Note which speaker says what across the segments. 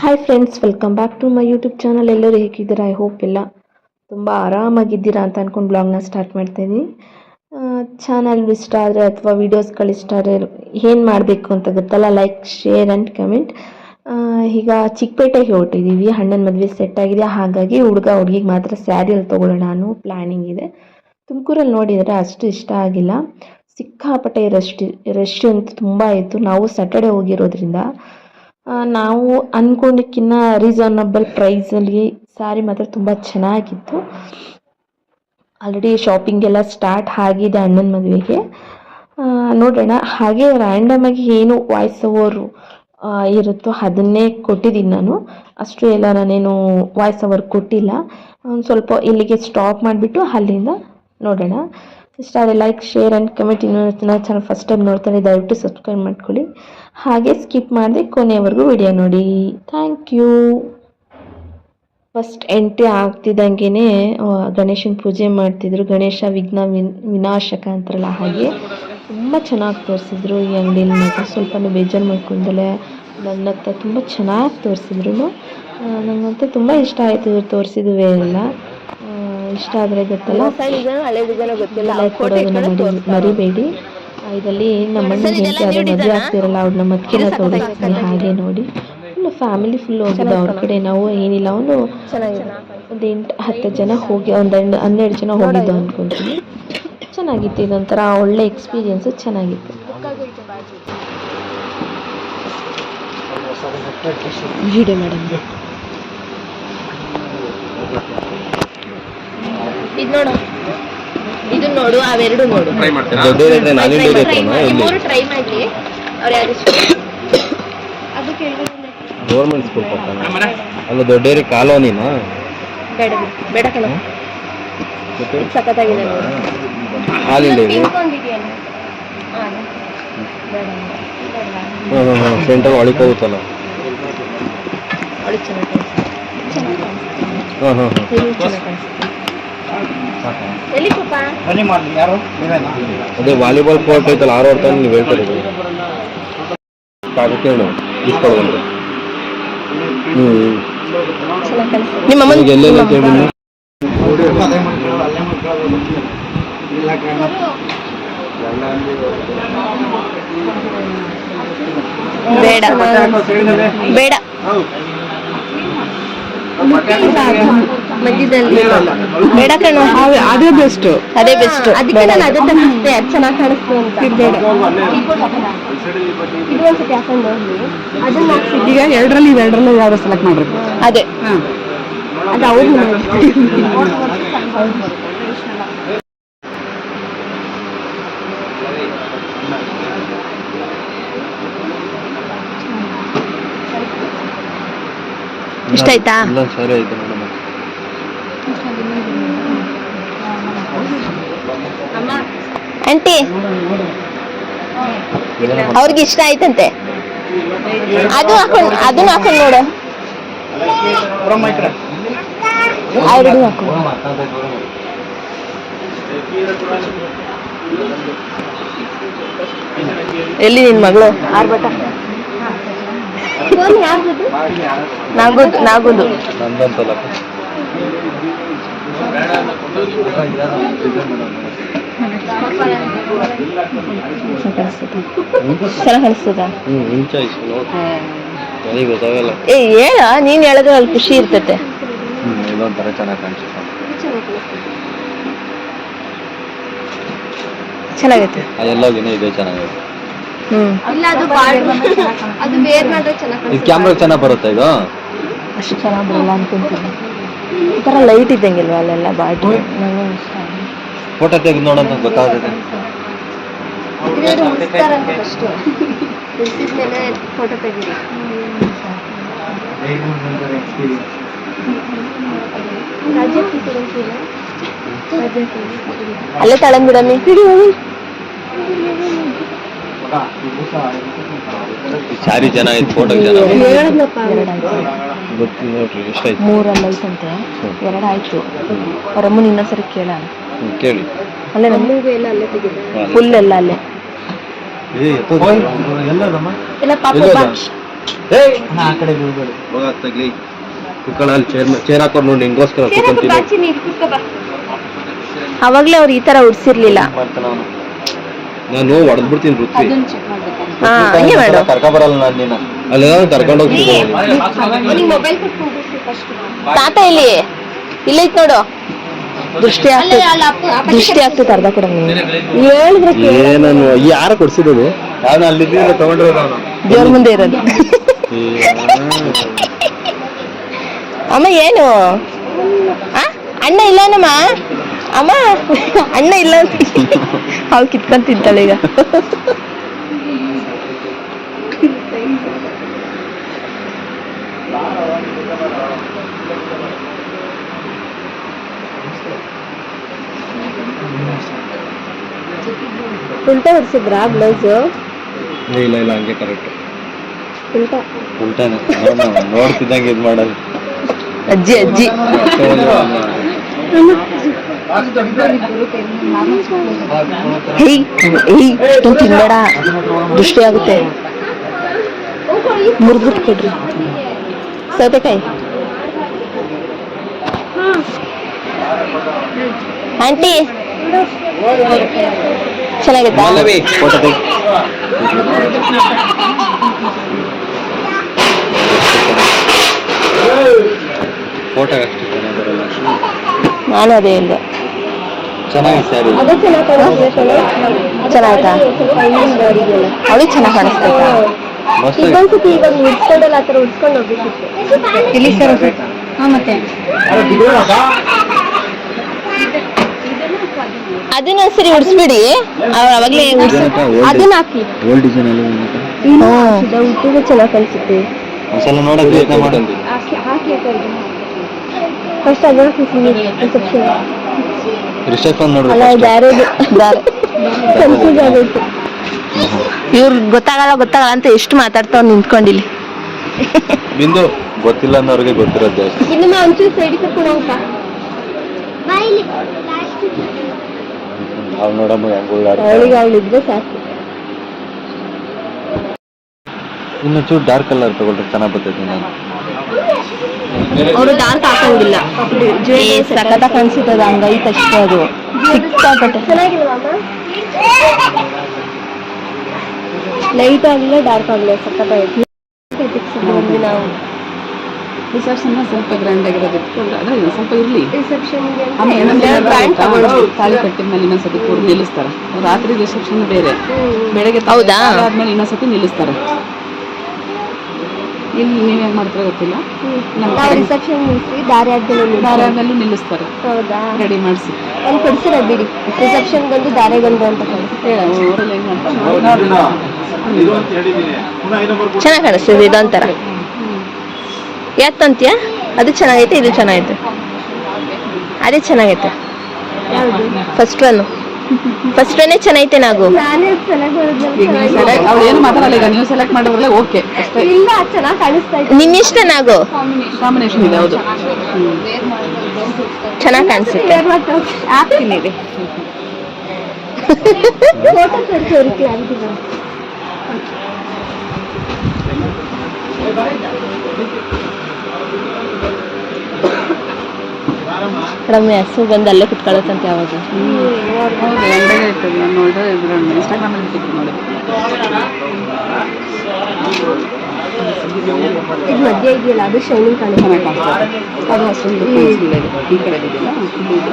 Speaker 1: Hi friends welcome back to my YouTube channel ಎಲ್ಲರೂ ಹೇಗಿದ್ದೀರಾ? I hope ಎಲ್ಲ ತುಂಬ ಆರಾಮಾಗಿದ್ದೀರಾ ಅಂತ ಅಂದ್ಕೊಂಡು ಬ್ಲಾಗ್ನ ಸ್ಟಾರ್ಟ್ ಮಾಡ್ತೀನಿ ಚಾನಲ್ ಇಷ್ಟ ಆದರೆ ಅಥವಾ ವೀಡಿಯೋಸ್ಗಳು ಇಷ್ಟ ಆದರೆ ಏನು ಮಾಡಬೇಕು ಅಂತ ಗೊತ್ತಲ್ಲ? ಲೈಕ್ ಶೇರ್ ಆ್ಯಂಡ್ ಕಮೆಂಟ್ ಈಗ ಚಿಕ್ಕಪೇಟೆಗೆ ಹೊರಟಿದ್ದೀವಿ ಅಣ್ಣನ ಮದುವೆ ಸೆಟ್ ಆಗಿದೆ. ಹಾಗಾಗಿ ಹುಡುಗ ಹುಡುಗಿಗೆ ಮಾತ್ರ ಸ್ಯಾರಿಯಲ್ಲಿ ತೊಗೊಳ್ಳೋಣ ಅನ್ನೋ ಪ್ಲ್ಯಾನಿಂಗ್ ಇದೆ. ತುಮಕೂರಲ್ಲಿ ನೋಡಿದರೆ ಅಷ್ಟು ಇಷ್ಟ ಆಗಿಲ್ಲ. ಸಿಕ್ಕಾಪಟ್ಟೆ ರಶ್ ರಶ್ ಅಂತೂ ತುಂಬ ಇತ್ತು. ನಾವು ಸ್ಯಾಟರ್ಡೆ ಹೋಗಿರೋದ್ರಿಂದ ನಾವು ಅಂದ್ಕೊಂಡಕ್ಕಿನ್ನ ರೀಸನಬಲ್ ಪ್ರೈಸಲ್ಲಿ ಸ್ಯಾರಿ ಮಾತ್ರ ತುಂಬ ಚೆನ್ನಾಗಿತ್ತು. ಆಲ್ರೆಡಿ ಶಾಪಿಂಗ್ ಎಲ್ಲ ಸ್ಟಾರ್ಟ್ ಆಗಿದೆ ಅಣ್ಣನ ಮದುವೆಗೆ. ನೋಡೋಣ, ಹಾಗೆ ರ್ಯಾಂಡಮ್ ಆಗಿ ಏನು ವಾಯ್ಸ್ ಓವರ್ ಇರುತ್ತೋ ಅದನ್ನೇ ಕೊಟ್ಟಿದ್ದೀನಿ ನಾನು. ಅಷ್ಟು ಎಲ್ಲ ನಾನೇನು ವಾಯ್ಸ್ ಓವರ್ ಕೊಟ್ಟಿಲ್ಲ. ಒಂದು ಸ್ವಲ್ಪ ಇಲ್ಲಿಗೆ ಸ್ಟಾಪ್ ಮಾಡಿಬಿಟ್ಟು ಅಲ್ಲಿಂದ ನೋಡೋಣ. ಇಷ್ಟ ಆದರೆ ಲೈಕ್ ಶೇರ್ ಆ್ಯಂಡ್ ಕಮೆಂಟ್ ಇನ್ನೂ ನನ್ನ ಚಾನಲ್ ಫಸ್ಟ್ ಟೈಮ್ ನೋಡ್ತಾರೆ ದಯವಿಟ್ಟು ಸಬ್ಸ್ಕ್ರೈಬ್ ಮಾಡ್ಕೊಳ್ಳಿ. ಹಾಗೆ ಸ್ಕಿಪ್ ಮಾಡದೆ ಕೊನೆಯವರೆಗೂ ವಿಡಿಯೋ ನೋಡಿ. ಥ್ಯಾಂಕ್ ಯು ಫಸ್ಟ್ ಎಂಟ್ರಿ ಆಗ್ತಿದ್ದಂಗೆ ಗಣೇಶನ ಪೂಜೆ ಮಾಡ್ತಿದ್ರು. ಗಣೇಶ ವಿಘ್ನ ವಿನ್, ವಿನಾಶಕ ಅಂತಾರಲ್ಲ ಹಾಗೆ. ತುಂಬ ಚೆನ್ನಾಗಿ ತೋರಿಸಿದ್ರು ಈ ಅಂಗಡಿಯಲ್ಲಿ ಮಾತ್ರ. ಸ್ವಲ್ಪನೂ ಬೇಜಾರು ಮಾಡ್ಕೊಂಡಲೆ. ನನ್ನ ಹತ್ರ ತುಂಬ ಚೆನ್ನಾಗಿ ತೋರಿಸಿದ್ರು ನನಗಂತೂ ತುಂಬ ಇಷ್ಟ ಆಯಿತು ತೋರಿಸಿದ್ವಿ ಎಲ್ಲ. ಇಷ್ಟ ಆದರೆ ಗೊತ್ತಲ್ಲ? ಲೈಕ್ ಕೊಡೋದನ್ನ ಮರಿ ಮರಿಬೇಡಿ. ಇದರಲ್ಲಿ ನಮ್ಮ ಅಣ್ಣ ಹೆಂಡತಿ ಅದೇ ಮದುವೆ ಆಗ್ತಿರಲ್ಲ ಅವ್ರು ನಮ್ಮ ಅದಕ್ಕೆಲ್ಲ ತೋರಿಸ್ತೀನಿ ಹಾಗೆ ನೋಡಿ. ಫುಲ್ ಫ್ಯಾಮಿಲಿ ಫುಲ್ ಹೋಗಿದ್ದು ಅವ್ರ ಕಡೆ ನಾವು ಏನಿಲ್ಲ. ಅವನು ಒಂದು ಎಂಟು ಹತ್ತು ಜನ ಹೋಗಿ ಒಂದು ಹನ್ನೆರಡು ಹನ್ನೆರಡು ಜನ ಹೋಗಿದ್ದು ಅಂದ್ಕೊಂತೀನಿ ಚೆನ್ನಾಗಿತ್ತು ಇದೊಂಥರ ಒಳ್ಳೆ ಎಕ್ಸ್ಪೀರಿಯೆನ್ಸ್ ಚೆನ್ನಾಗಿತ್ತು. ವಿಡಿಯೋ ಮೇಡಮ್
Speaker 2: ಇದು ನೋಡು. ಇದು ನೋಡು ಅವೆರಡು ನೋಡು.
Speaker 3: ಟ್ರೈ ಮಾಡ್ತೀರಾ
Speaker 4: ದೊಡ್ಡವರಿದ್ರೆ ನಾನು ಇಲ್ಲಿ.
Speaker 2: ಮೂರು ಟ್ರೈ ಮಾಡಿ ಅವ್ರು ಯಾರು ಅದು ಕೇಳಿದ್ರೆ
Speaker 4: ಗೌರ್ಮೆಂಟ್ ಸ್ಕೂಲ್ ಪಕ್ಕನ ಅಲ್ಲ ದೊಡ್ಡೇರಿ ಕಾಲೋನಿನ?
Speaker 2: ಬೇಡ ಬಿಡು. ಕಣ. ಸಖತ್ತಾಗಿದೆ ನೋಡು.
Speaker 4: ಹಾಲಿಂದ ಇದೆ
Speaker 2: ಹಾ.
Speaker 4: ಹಾಂ ಸೆಂಟರ್ ಒಳಗೆ ಹೋಗುತ್ತಲ್ಲ ಹಾಂ ಹಾಂ
Speaker 2: ಎಲ್ಲಿ ಪಾಪ
Speaker 3: ಬನ್ನಿ ಮಾಡಿ ಯಾರು? ನೀವೇನಾ?
Speaker 4: ಅದೇ ವಾಲಿಬಾಲ್ ಕೋರ್ಟ್ ಐತಲ್ಲ ಆರು ಹೊರ್ತಾನೆ ನೀವು ಹೇಳ್ತಾರೆ. ಹ್ಞೂ
Speaker 2: ನಿಮ್ಮ ಅಮ್ಮನ
Speaker 4: ಈಗ ಎಲ್ಲೆಲ್ಲ ಕೇಳಿ
Speaker 3: ಅಲ್ಲೇ ಮಾಡ್ಕೊಳ್ಳೋದು ಅಲ್ಲೇ ಮಾಡ್ಕೊಳ್ಳೋದು ಇಲ್ಲ ಕಣ
Speaker 2: ಬೇಡ. ಬೇಡ ಮಧ್ಯದಲ್ಲಿ ಬೇಡ ಕಣ
Speaker 1: ಅದೇ ಬೆಸ್ಟ್
Speaker 2: ಅದೇ ಬೆಸ್ಟ್ ಅದಕ್ಕೆ ನಾನು ಅದೇ ತರಿಸ್ದೆ ಅದು ಚೆನ್ನಾಗಿ ಕಾಣಿಸ್ತು ಅಂತ. ಬೇಡ ಇದು ಒಂದ್ಸತಿ ಹಾಕೊಂಡು ಹೋಗ್ಲಿ ಅದನ್ನ
Speaker 1: ಈಗ ಎರಡರಲ್ಲಿ ಎರಡರಲ್ಲಿ ಯಾವ್ದು ಸೆಲೆಕ್ಟ್ ಮಾಡ್ರಿ.
Speaker 2: ಅದೇ. ಅದು ಅವ್ರು ಇಷ್ಟ ಆಯ್ತಾ? ಆಂಟಿ ಅವ್ರಿಗೆ ಇಷ್ಟ ಆಯ್ತಂತೆ. ಅದು ಹಾಕೊಂಡು ಅದನ್ನ ಹಾಕೊಂಡು ನೋಡು. ಎಲ್ಲಿ ನಿನ್ ಮಗಳು? ಆರ್ಭಟ ನಾಗುದು ನಾಗುದು
Speaker 4: ನಂದಂತಲ್ಲ
Speaker 2: ಚೆನ್ನಾಗಿ ಕಾಣಿಸ್ತದ
Speaker 4: ಹ್ಞೂ ಇಂಚ ಇಷ್ಟು ನೋಡಿ ನನಗೆ ಗೊತ್ತಾಗಲ್ಲ
Speaker 2: ಏ ನೀನ್ ಹೇಳಿದ್ರೆ ಅಲ್ಲಿ ಖುಷಿ ಇರ್ತೈತೆ.
Speaker 4: ಇದೊಂಥರ ಚೆನ್ನಾಗಿ ಕಾಣಿಸುತ್ತೆ
Speaker 2: ಚೆನ್ನಾಗೈತೆ
Speaker 4: ಅದೆಲ್ಲ ಇದೆ
Speaker 2: ಚೆನ್ನಾಗೈತೆ.
Speaker 5: ಇಲ್ಲ ಅದು ಅದು ವೇರ್ ಮಾಡಿದ್ರೆ ಚೆನ್ನಾಗಿ
Speaker 4: ಇದು ಕ್ಯಾಮ್ರಾ ಚೆನ್ನಾಗಿ ಬರುತ್ತೆ ಇದು?
Speaker 2: ಅಷ್ಟು ಚೆನ್ನಾಗಿ ಬರಲ್ಲ ಅನ್ಕೊಂತೀನಿ. ಈ ಥರ ಲೈಟ್ ಇದ್ದಂಗಿಲ್ವಾ ಅಲ್ಲೆಲ್ಲ ಇಷ್ಟ
Speaker 4: ಫೋಟೋ ತೆಗೆದು ನೋಡೋಣ ಗೊತ್ತಾಗುತ್ತೆ.
Speaker 5: ಇದು ಉಳಿಸ್ತಾರಂತೆ ಫಸ್ಟ್. ಉಳಿಸಿದ್ಮೇಲೆ ಫೋಟೋ ತೆಗೀರಿ. ರಾಜ್ಯ
Speaker 2: ಅಲ್ಲೇ ತಳಂಗ್ ಬಿಡಮ್ಮಿ
Speaker 4: ಸ್ಯಾರಿ ಚೆನ್ನಾಗಿತ್ತು ಫೋಟೋ ಚೆನ್ನಾಗಿ
Speaker 2: ಎರಡಾಯ್ತು
Speaker 4: ಗೊತ್ತಿಲ್ಲ ನೋಡ್ರಿ ಎಷ್ಟಾಯ್ತು
Speaker 2: ಮೂರಲ್ಲಿ ಐತಂತೆ ಎರಡಾಯ್ತು ಅವರಮ್ಮನ ಇನ್ನೊಂದ್ಸರಿ ಕೇಳ.
Speaker 4: ಕೇಳಿ.
Speaker 2: ಅಲ್ಲೇ
Speaker 5: ಎಲ್ಲ
Speaker 2: ಫುಲ್ ಎಲ್ಲ ಅಲ್ಲೇ.
Speaker 4: ಎಲ್ಲದಮ್ಮ
Speaker 2: ಇಲ್ಲ ಪಾಪ
Speaker 4: ಎಲ್ಲೋದ?
Speaker 3: ಆ ಕಡೆ ಬೀಳ್ಬೇಡಿ.
Speaker 4: ಹೋಗಾಗ್ತಾಗ್ಲಿ ಕುಕ್ಕಳ ಅಲ್ಲಿ ಚೇರ್ ಚೇರ್ ಹಾಕೊಂಡು ನೋಡಿ ನಿಂಗೋಸ್ಕರ
Speaker 2: ಅವಾಗ್ಲೇ ಅವ್ರು ಈ ತರ ಉಡ್ಸಿರ್ಲಿಲ್ಲ.
Speaker 4: ನಾನು ಹೊಡೆದ್ ಬಿಡ್ತೀನಿ ಪೃಥ್ವಿ
Speaker 2: ಹಾ ಹಂಗೆ ಮಾಡು.
Speaker 4: ಕರ್ಕ ಬರಲ್ಲ ನಾನು ನಿನ್ನ. ಅಲ್ಲಿ ಕರ್ಕೊಂಡು ಹೋಗ್ತೀನಿ
Speaker 2: ತಾತ ಇಲ್ಲಿ? ಇಲ್ಲ ಐತ್ ನೋಡು. ದೃಷ್ಟಿ ಆಗ್ತದೆ ದೃಷ್ಟಿ ಆಗ್ತದೆ ಅರ್ಧ ಕೊಡ ಹೇಳಿದ್ರೆ
Speaker 4: ಏನನ್ನು ಯಾರ ಕೊಡ್ಸಿರೋದು? ನಾನು ಅಲ್ಲಿ ತಗೊಂಡಿರೋದು ಅವನು.
Speaker 2: ದೇವ್ರ ಮುಂದೆ ಇರೋದು. ಅಮ್ಮ ಏನು? ಆ? ಅಣ್ಣ ಇಲ್ಲನಮ್ಮ? ಅಮ್ಮ ಅಣ್ಣ ಇಲ್ಲ ಅಂತ. ಅವ್ಳು ಕಿತ್ಕೊಂಡ್ ತಿಂತಾಳೆ ಈಗ. ಉಲ್ಟಾ ಹೊಡ್ಸಿದ್ರಾ ಬ್ಲೌಸ್
Speaker 4: ಇಲ್ಲ ಇಲ್ಲ ಹಂಗೆ ಕರೆಕ್ಟ್
Speaker 2: ಉಲ್ಟಾ?
Speaker 4: ಉಲ್ಟಾನೆ. ನೋಡ್ತಿದ್ದಂಗೆ ಇದು ಮಾಡೋದು.
Speaker 2: ಅಜ್ಜಿ ಅಜ್ಜಿ. ಹೇಯ್ ಹೇಯ್ ಇಷ್ಟೊಂದು ತಿನ್ಬೇಡ ದೃಷ್ಟಿ ಆಗುತ್ತೆ. ಮುರಿದ್ಬಿಟ್ಟು ಕೊಡ್ರಿ. ಸೌತೆಕಾಯಿ. ಆಂಟಿ ಚೆನ್ನಾಗಿತ್ತಾ
Speaker 4: ಫೋಟೋ ತೆಗಿ ಫೋಟೋ ಅಷ್ಟು ಚೆನ್ನಾಗಿ ಬರಲ್ಲ
Speaker 2: ನಾನು ಅದೇ ಇಲ್ಲ
Speaker 4: ಚೆನ್ನಾಗಿ ಸ್ಯಾರಿ
Speaker 2: ಚೆನ್ನಾಯ್ತಾ ಅವಳಿಗೆ ಚೆನ್ನಾಗಿ ಕಾಣಿಸ್ತೈತಾ ಇಲ್ಲಿ ಸರ್
Speaker 5: ಮತ್ತೆ.
Speaker 2: ಅದನ್ನ ಸರಿ ಉಡ್ಸ್ಬಿಡಿ. ಅವಾಗಲೇ ಅದನ್ನ ಹಾಕಿ.
Speaker 4: ಓಲ್ಡ್ ಡಿಸೈನ್
Speaker 2: ಉಟ್ಟಿಗೆ ಚೆನ್ನಾಗಿ
Speaker 4: ಪ್ರಯತ್ನ ಮಾಡೋದು
Speaker 5: ಹಾಕಿ ಹಾಕಿ
Speaker 2: ಫಸ್ಟ್ ಅದನ್ನ ರಿಸೆಪ್ಷನ್
Speaker 4: ರಿಸೆಪ್ಷನ್
Speaker 2: ಅಲ್ಲ
Speaker 4: ನೋಡ್ಬೇಕು
Speaker 2: ಬ್ಯಾರೇದು ಬ್ಯಾರೆ ಕನ್ಫ್ಯೂಸ್ ಆಗೋಯ್ತು. ಇವ್ರು ಗೊತ್ತಾಗಲ್ಲ ಗೊತ್ತಾಗಲ್ಲ ಅಂತ ಎಷ್ಟು ಮಾತಾಡ್ತಾವ್ ನಿಂತ್ಕೊಂಡಿಲ್ಲಿ.
Speaker 4: ಬಿಂದು ಗೊತ್ತಿಲ್ಲ ಅನ್ನೋರಿಗೆ ಗೊತ್ತಿರೋದು ಜಾಸ್ತಿ
Speaker 5: ಇನ್ನೊಮ್ಮೆ ಒಂಚೂರು ಸೈಡಿಗೆ ಕರ್ಕೊಂಡು ಹೋಗಪ್ಪ ಬಾಯಿಲಿ
Speaker 4: ಅವ್ನು ನೋಡಮ್ಮ ಹೆಂಗ್ ಉಳ್ಳಾಡ್ತಾರೆ.
Speaker 2: ಅವಳಿಗೆ ಅವಳು ಇದ್ರೆ ಸಾಕು.
Speaker 4: ಇನ್ನು ಚೂರು ಡಾರ್ಕ್ ಕಲರ್ ತಗೊಳ್ರಿ ಚೆನ್ನಾಗಿ ಬರ್ತೈತಿ ನಾನು
Speaker 2: ಅವರು ಡಾರ್ಕ್ ಹಾಕೋಂಗಿಲ್ಲ ಸಖತ ಕಾಣಿಸುತ್ತದೆ ಹಂಗೈತೆ ಅಷ್ಟೇ ಅದು. ಸಿಕ್ಕಾಪಟ್ಟೆ. ಲೈಟ್ ಆಗಲಿಲ್ಲ ಡಾರ್ಕ್ ಆಗಲಿಲ್ಲ ಬಂದ್ವಿ ನಾವು
Speaker 6: ರಿಸೆಪ್ಷನ್ ಸ್ವಲ್ಪ ಗ್ರ್ಯಾಂಡ್ ಆಗಿರೋದು ಇಟ್ಕೊಂಡ್ರೆ ಅದೇ ಸ್ವಲ್ಪ ಇರ್ಲಿ. ತಾಳಿ ಕಟ್ಟಿದ ಮೇಲೆ ಇನ್ನೊಂದ್ಸತಿ ಕೂರ್ ನಿಲ್ಲಿಸ್ತಾರೆ. ರಾತ್ರಿ ರಿಸೆಪ್ಷನ್ ಬೇರೆ. ಬೆಳಗ್ಗೆ
Speaker 2: ಹೌದಾ?
Speaker 6: ಆದ್ಮೇಲೆ ಇನ್ನೊಂದ್ಸತಿ ನಿಲ್ಲಿಸ್ತಾರೆ. ಇಲ್ಲಿ ನೀವ್ ಹೆಂಗ್ ಮಾಡ್ತಾರೆ ಗೊತ್ತಿಲ್ಲ. ನಮ್ಮ
Speaker 5: ನಾವು ರಿಸೆಪ್ಷನ್ ಮುಗಿಸಿ ದಾರಿ ಆದ್ಮೇಲೆ
Speaker 6: ದಾರ್ಯಾದಲ್ಲಿ ನಿಲ್ಲಿಸ್ತಾರೆ.
Speaker 5: ಹೌದಾ?
Speaker 6: ರೆಡಿ ಮಾಡಿಸಿ.
Speaker 5: ಅಲ್ಲಿ ಕೊಡಿಸಿರ ಬಿಡಿ? ರಿಸೆಪ್ಷನ್ ಬಂದು ದಾರೆಗೊಂದು ಅಂತ
Speaker 6: ಊರಲ್ಲಿ ಮಾಡ್ತಾರೆ?
Speaker 2: ಚೆನ್ನಾಗಿ ಕಾಣಿಸ್ತದೆ ಇದೊಂಥರ ಯಾತ್ತಂತ್ಯ ಅದು ಚೆನ್ನಾಗೈತೆ ಇದು ಚೆನ್ನಾಗೈತೆ. ಅದೇ ಚೆನ್ನಾಗೈತೆ.
Speaker 5: ಯಾವುದು?
Speaker 2: ಫಸ್ಟ್ ಒನ್ ಫಸ್ಟ್ ನೇ ಚೆನ್ನಾಗೈತೆ ನಾವು
Speaker 6: ಅವ್ಳು ಏನು ಮಾತಾಡಲ್ಲ ಈಗ ನೀವು ಸೆಲೆಕ್ಟ್ ಮಾಡಿದ್ರಲ್ಲ ಓಕೆ ಅಷ್ಟೇ.
Speaker 5: ಇಲ್ಲ ಚೆನ್ನಾಗಿ ಕಾಣಿಸ್ತಾ ಇದೆ.
Speaker 2: ನಿನ್ನ ಇಷ್ಟ ನಾಗು?
Speaker 6: ಕಾಂಬಿನೇಷನ್ ಇದೆ ಹೌದು.
Speaker 2: ಚೆನ್ನಾಗಿ ಕಾಣಿಸುತ್ತೆ.
Speaker 6: ಹಾಕ್ತೀನಿ ಇದೆ
Speaker 5: ಫೋಟೋ ಕ್ಲಾರಿಟಿ
Speaker 2: ಹಸು ಬಂದು ಅಲ್ಲೇ ಕುತ್ಕೊಳ್ಳುತ್ತಂತೆ ಯಾವಾಗ
Speaker 6: ಇರ್ತದೆ ನಾನು ನೋಡಿದ್ರೆ ಇದ್ರಲ್ಲಿ ಇನ್ಸ್ಟಾಗ್ರಾಮಲ್ಲಿ ನೋಡಿ
Speaker 5: ಇದು ಮಧ್ಯೆ ಇದೆಯಲ್ಲ ಅದು ಶೈನಿಂಗ್
Speaker 6: ಚೆನ್ನಾಗಿ ಅದು ಅಷ್ಟೊಂದು ಕಾಣಿಸ್ಲಿಲ್ಲ ಈ ಕಡೆ ಇದೆಯಲ್ಲ? ಇದು.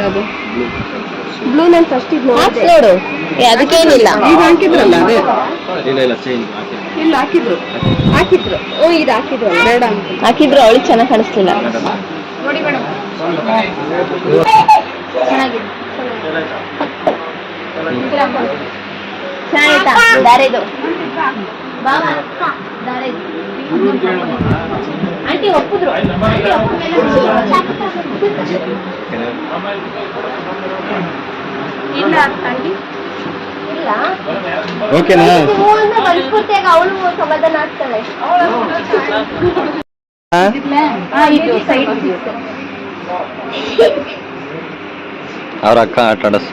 Speaker 6: ಯಾವುದು?
Speaker 5: ಬ್ಲೂ ನಾನು ಫಸ್ಟ್ ಇದು ನೋಡಿದೆ.
Speaker 2: ನೋಡು. ಏ ಅದಕ್ಕೇನಿಲ್ಲ
Speaker 6: ಈಗ ಹಾಕಿದ್ರಲ್ಲ ಅದೇ?
Speaker 4: ಇಲ್ಲ ಇಲ್ಲ ಚೇಂಜ್
Speaker 6: ಇಲ್ಲ ಹಾಕಿದ್ರು.
Speaker 5: ಹಾಕಿದ್ರು. ಓ ಇದು ಹಾಕಿದ್ರು.
Speaker 6: ಬೇಡ ಅಂತ.
Speaker 2: ಹಾಕಿದ್ರು ಅವಳಿಗೆ ಚೆನ್ನಾಗಿ ಕಾಣಿಸ್ಲಿಲ್ಲ.
Speaker 5: ನೋಡಿ ಮೇಡಮ್. ಚೆನ್ನಾಗಿದೆ.
Speaker 2: ಚೆನ್ನಾಗೈತಾ ದಾರಿದು.
Speaker 5: ಆಂಟಿ ಒಪ್ಪಿದ್ರು. ಇಲ್ಲ ಆಂಟಿ. ಇಲ್ಲ.
Speaker 4: ಓಕೆನಾ
Speaker 5: ಮನಸ್ಫೂರ್ತಿಯಾಗಿ ಅವಳು ಸಮಾಧಾನ ಆಗ್ತಾಳೆ.
Speaker 4: ಅವ್ರ ಅಕ್ಕ ಆಟ ಆಡಸ್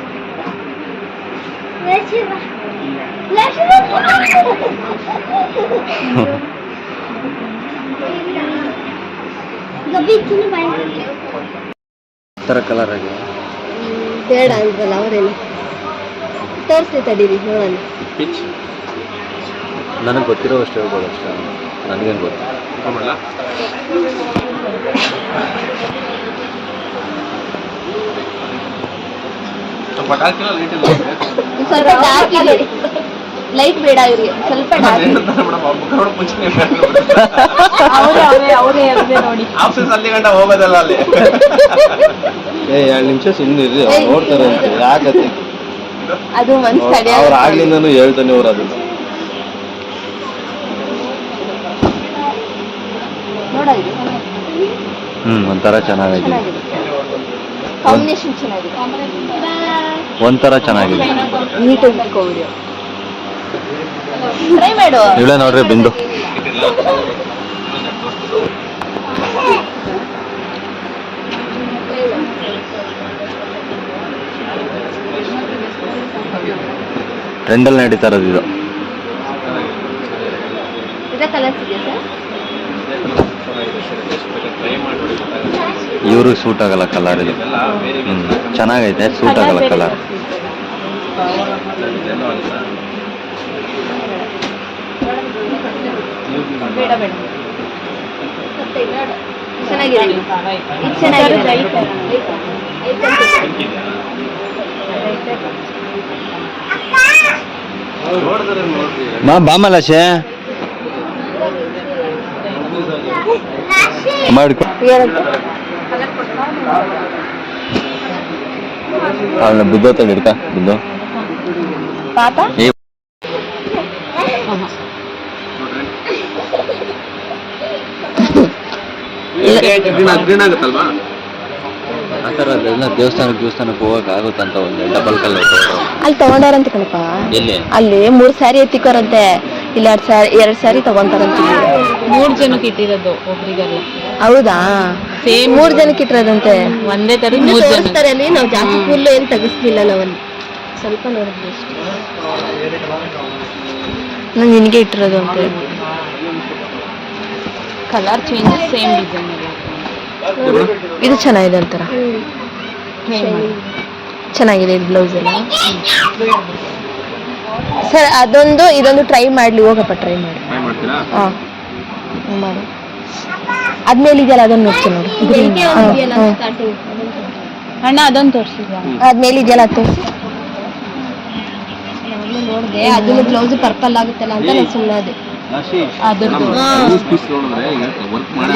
Speaker 4: ಥರ ಕಲರ್ ಆಗಿ
Speaker 2: ಬೇಡ ಅಂದ್ರಲ್ಲ ಅವರೇನು? ತೋರಿಸ್ಲಿ ತಡೀರಿ ನೋಡೋಣ.
Speaker 4: ಪಿಚ್ ನನಗೆ ಗೊತ್ತಿರೋ ಅಷ್ಟು ಹೇಳ್ಬೋದು ಅಷ್ಟೇ. ನನಗೇನು ಗೊತ್ತು?
Speaker 2: ಸ್ವಲ್ಪ ಡಾರ್ಕ್ ಇದೆ ಲೈಟ್ ಬೇಡ ಇವ್ರಿಗೆ. ಸ್ವಲ್ಪ ಡಾರ್ಕ್
Speaker 6: ಅವರೇ ಅವರೇ ಅವರೇ ಅವರೇ ನೋಡಿ.
Speaker 3: ಆಫೀಸ್ ಅಲ್ಲಿ ಗಂಟ ಹೋಗೋದಲ್ಲ ಅಲ್ಲಿ.
Speaker 4: ಏ ಎರಡು ನಿಮಿಷ ಸುಮ್ಮನೆ ಇರಿ ಅವ್ರು ನೋಡ್ತಾರೆ ಅಂತ ಯಾಕತ್ತೆ?
Speaker 2: ಅದು ಮನ್ಸ್
Speaker 4: ಅವ್ರು ಆಗ್ಲಿಂದನೂ ಹೇಳ್ತಾನೆ ಅವ್ರು ಅದನ್ನ.
Speaker 2: ನೋಡ
Speaker 4: ಹ್ಮ್ ಒಂಥರ ಚೆನ್ನಾಗಿದೆ
Speaker 2: ಕಾಂಬಿನೇಷನ್ ಚೆನ್ನಾಗಿದೆ.
Speaker 4: ಒಂಥರ ಚೆನ್ನಾಗಿದೆ.
Speaker 2: ನೀಟಾಗಿ ಟ್ರೈ ಮಾಡು.
Speaker 4: ಇವಳೆ ನೋಡ್ರಿ ಬಿಂದು. ಟ್ರೆಂಡಲ್ ನಡೀತಾ ಇರೋದು ಇದು. ಇವ್ರಿಗೆ ಸೂಟ್ ಆಗಲ್ಲ ಕಲರ್ ಇದು. ಹ್ಮ್. ಚೆನ್ನಾಗೈತೆ ಸೂಟ್ ಆಗಲ್ಲ ಕಲರ್
Speaker 6: ಬೇಡ ಬೇಡ
Speaker 2: ಚೆನ್ನಾಗಿದೆ ಇದು ಚೆನ್ನಾಗಿದೆ
Speaker 4: ಮಾ ಬಾಮಲಾಶೆ ಮಾಡ್ಕೊ.
Speaker 2: ಏನಂತ
Speaker 4: ಅವಳ ಬಿದ್ದೋತಾಳೆ ಹಿಡ್ಕ ಬಿದ್ದು
Speaker 2: ಪಾಪ
Speaker 4: ಏ
Speaker 3: ಗ್ರೀನ್ ಆಗುತ್ತಲ್ವಾ?
Speaker 4: ಆ ಥರ ಅದೆಲ್ಲ ದೇವಸ್ಥಾನಕ್ಕೆ ದೇವಸ್ಥಾನಕ್ಕೆ ಹೋಗಕ್ ಆಗುತ್ತಂತ ಒಂದು ಡಬಲ್ ಕಲರ್
Speaker 2: ಅಲ್ಲಿ ತಗೊಂಡಾರಂತ ಕಣಪ್ಪ.
Speaker 4: ಎಲ್ಲಿ?
Speaker 2: ಅಲ್ಲಿ ಮೂರ್ ಸಾರಿ ಎತ್ತಿಕೋರಂತೆ ಇಲ್ಲ ಎರಡ್ ಸಾರಿ ಎರಡ್ ಸ್ಯಾರಿ ತಗೊಂತಾರಂತೆ.
Speaker 6: ಮೂರ್ ಜನಕ್ಕೆ ಇಟ್ಟಿರೋದು ಒಬ್ರಿಗಲ್ಲ.
Speaker 2: ಹೌದಾ?
Speaker 6: ಸೇಮ್
Speaker 2: ಮೂರ್ ಜನಕ್ಕೆ ಇಟ್ಟಿರೋದಂತೆ.
Speaker 6: ಒಂದೇ ತರ ಮೂರ್ ಜನ.
Speaker 2: ತೋರಿಸ್ತಾರೆ ಅಲ್ಲಿ. ನಾವು ಜಾಸ್ತಿ ಫುಲ್ ಏನ್ ತೆಗಿಸ್ಲಿಲ್ಲ ನಾವಲ್ಲಿ. ಸ್ವಲ್ಪ ನೋಡಿದ್ವಿ ಅಷ್ಟೇ. ನಾನು ನಿನಗೆ ಇಟ್ಟಿರೋದು ಅಂತ.
Speaker 6: ಕಲರ್ ಚೇಂಜ್ ಸೇಮ್ ಡಿಸೈನ್
Speaker 2: ಇದು ಚೆನ್ನಾಗಿದೆ ಒಂಥರ. ಚೆನ್ನಾಗಿದೆ ಇದು ಬ್ಲೌಸ್ ಎಲ್ಲ. ಸರ್ ಅದೊಂದು ಇದೊಂದು ಟ್ರೈ ಮಾಡ್ಲಿ ಹೋಗಪ್ಪ ಟ್ರೈ ಮಾಡಿ.
Speaker 3: ಹಾಂ ಮಾಡ್ತೀರಾ?
Speaker 2: ಹಾ. ಮಾಡಿ. ಅದ್ಮೇಲೆ ಇದೆಯಲ್ಲ ಅದನ್ನ ನೋಡ್ತೀನಿ ನೋಡಿ.
Speaker 6: ಅಣ್ಣ ಅದೊಂದು ತೋರಿಸಿ
Speaker 2: ಅದ್ಮೇಲೆ ಇದೆಯಲ್ಲ ಅದು. ತೋರಿಸಿ ನೋಡಿದೆ ಅದನ್ನ ಬ್ಲೌಸ್ ಪರ್ಪಲ್ ಆಗುತ್ತಲ್ಲ ಅಂತ ನಾನು ಸುಮ್ಮನೆ
Speaker 3: ವರ್ಕ್ ಮಾಡಿ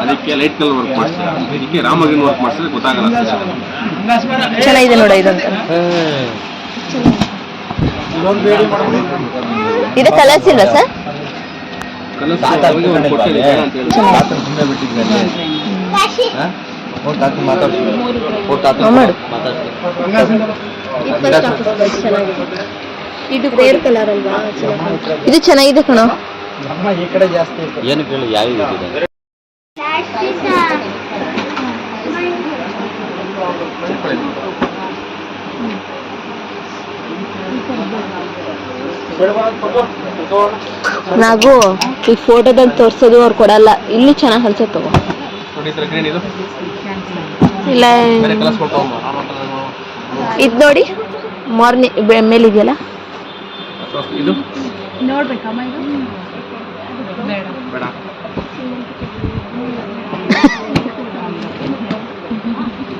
Speaker 3: ಅದಕ್ಕೆ ಲೈಟ್ ಕಲರ್ ವರ್ಕ್ ಮಾಡಿಸ್ತಾರೆ ಅದಕ್ಕೆ ರಾಮಗಿನ್ ವರ್ಕ್ ಮಾಡಿಸಿದ್ರೆ. ಗೊತ್ತಾಗಲ್ಲ
Speaker 2: ಚೆನ್ನಾಗಿದೆ ನೋಡ ಇದಂತ ಇದು ಕಲರ್ಸ್ ಇಲ್ಲ ಸರ್
Speaker 3: ಕಲರ್ಸ್
Speaker 2: ಇದು ಬೇರೆ ಕಲರ್ ಅಲ್ವಾ? ಇದು ಚೆನ್ನಾಗಿದೆ ಕಣೋ.
Speaker 3: ಈ ಕಡೆ ಜಾಸ್ತಿ
Speaker 4: ಏನು ಕೇಳಿ ಯಾವ ಇದೆ?
Speaker 2: ನಾವು ಈ ಫೋಟೋದಲ್ಲಿ ತೋರ್ಸೋದು ಅವ್ರು ಕೊಡಲ್ಲ. ಇಲ್ಲಿ ಚೆನ್ನಾಗಿ ಅನ್ಸತ್ ತಗೋ. ಇಲ್ಲ.
Speaker 3: ಇದ್
Speaker 2: ಇದು ನೋಡಿ ಮಾರ್ನಿಂಗ್ ಮೇಲೆ ಇದೆಯಲ್ಲ
Speaker 3: ಇದು?
Speaker 6: ನೋಡ್ಬೇಕಮ್ಮ ಇದು? ಬೇಡ
Speaker 3: ಬೇಡ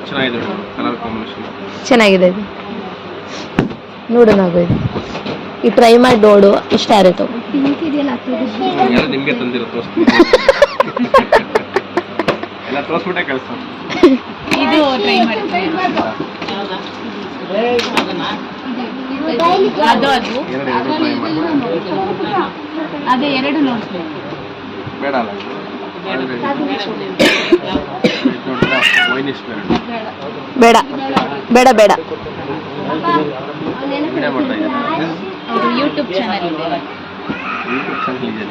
Speaker 3: ಚೆನ್ನಾಗಿದೆ ಕಲರ್ ಕಾಂಬಿನೇಷನ್.
Speaker 2: ಚೆನ್ನಾಗಿದೆ ಇದು. ನೋಡು ನಾವು ಇದು. ಈ ಟ್ರೈ ಮಾಡಿ ನೋಡು ಇಷ್ಟ ಆಗುತ್ತೆ
Speaker 3: ಎಲ್ಲ ನಿಮ್ಗೆ ತಂದಿರೋ ತೋರಿಸ್ತೀನಿ ಎಲ್ಲ ತೋರಿಸ್ಬಿಟ್ಟೆ ಕೆಲಸ
Speaker 6: ಇದು ಟ್ರೈ ಮಾಡಿ ಅದು ಅದು.
Speaker 3: ಎರಡು ಎರಡು
Speaker 6: ಅದೇ ಎರಡು ನೋಡ್ಬೇಕು
Speaker 3: ಬೇಡ ಅಲ್ಲ. ಬೇಡ.
Speaker 2: ಬೇಡ. ಬೇಡ.
Speaker 3: ವಿಡಿಯೋ ಮಾಡ್ತಾ
Speaker 6: ಯೂಟ್ಯೂಬ್ ಚಾನಲ್ ಇದೆ.
Speaker 3: ಯೂಟ್ಯೂಬ್ ಚಾನಲ್ ಇದೆ.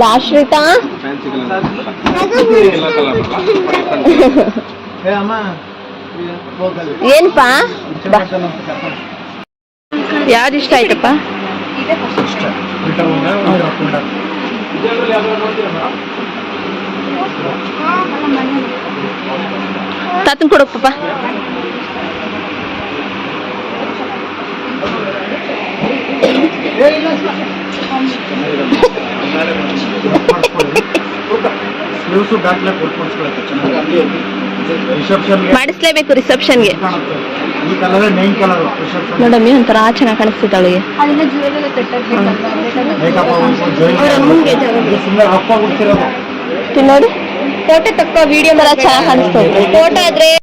Speaker 2: ಲಾಶ್ರಿತಾ
Speaker 3: ಫ್ಯಾನ್ಸಿ ಕಲರ್ ಕಲರ್
Speaker 2: ಏನಪ್ಪಾ ಯಾವ್ದು ಇಷ್ಟ ಆಯ್ತಪ್ಪ ತಾತನ್ ಕೊಡು ಪಾಪ
Speaker 7: ದಾಖಲೆ ಕೊಟ್ಕೊಡ್ಸ್ಕೊಳಕ್ಕೆ ಚೆನ್ನಾಗಿ ರಿಸೆಪ್ಷನ್ಗೆ
Speaker 2: ಮಾಡಿಸ್ಲೇಬೇಕು ರಿಸೆಪ್ಷನ್ಗೆ
Speaker 7: ಈ ಕಲರ್ ಮೇನ್ ಕಲರ್ ರಿಸೆಪ್ಷನ್
Speaker 2: ನೋಡಮ್ಮಿ ಒಂಥರ ಚೆನ್ನಾಗಿ ಕಾಣಿಸ್ತೈತೆ ಅವಳಿಗೆ ನೋಡಿ ಫೋಟೋ ತಕ್ಕೋ ವಿಡಿಯೋ ಚೆನ್ನಾಗಿ ಕಾಣಿಸ್ತದೆ ಫೋಟೋ ಆದ್ರೆ